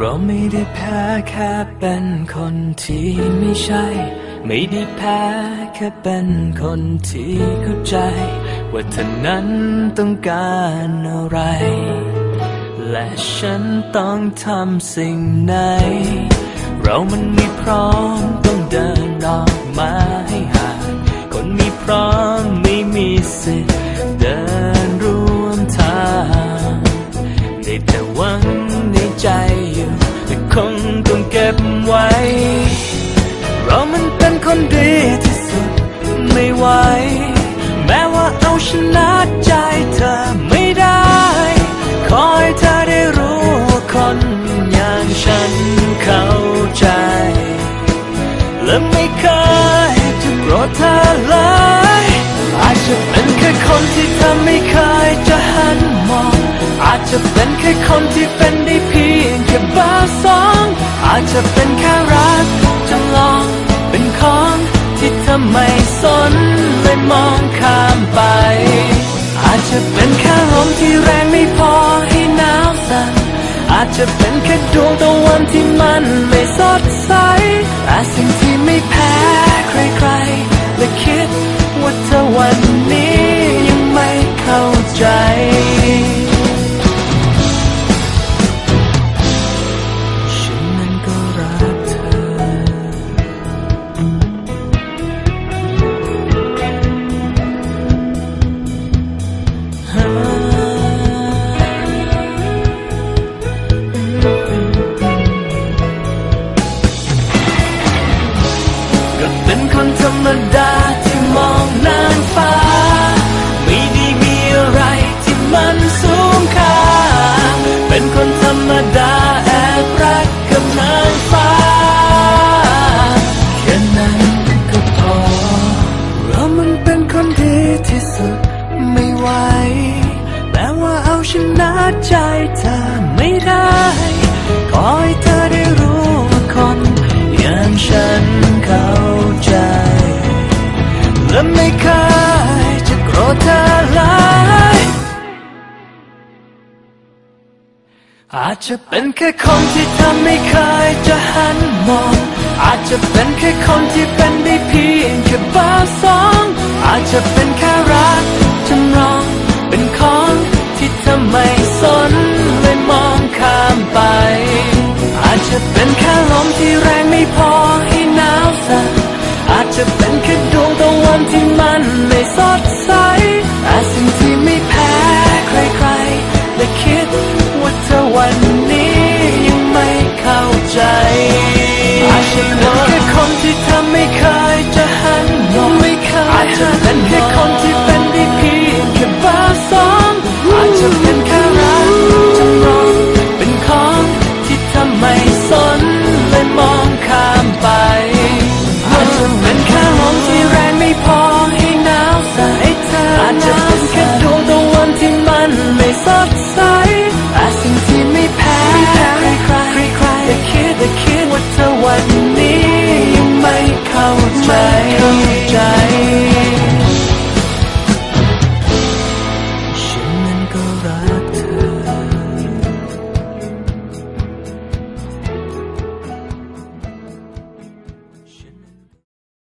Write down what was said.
เราไม่ได้แพ้แค่เป็นคนที่ไม่ใช่ ไม่ได้แพ้แค่เป็นคนที่เข้าใจ ว่าเธอนั้นต้องการอะไร และฉันต้องทำสิ่งไหน เรามันไม่พร้อมต้องเคนดีที่สุดไม่ไหว แม้ว่าเอาชนะใจเธอไม่ได้ ขอให้เธอได้รู้ว่าคนอย่างฉันเข้าใจ และไม่เคยจะโกรธเธอเลยอาจจะเป็นแค่คนที่เธอไม่เคยจะหันมอง อาจจะเป็นแค่คนที่เป็นได้เพียงแค่เบอร์สองอาจจะเป็นแค่รักจำลอง ไม่สนเลยมองข้ามไป อาจจะเป็นแค่ลมที่แรงไม่พอให้หนาวสั่นอาจจะเป็นแค่ดวงตะวันที่มันไม่สดใสแต่สิ่งที่ไม่แพ้ใครๆและคิดว่าเธอวัน อาจจะเป็นแค่คนที่ทำไม่เคยจะหันมอง อาจจะเป็นแค่คนที่เป็นได้เพียงแค่เบอร์สองอาจจะเป็นแค่รัก 爱。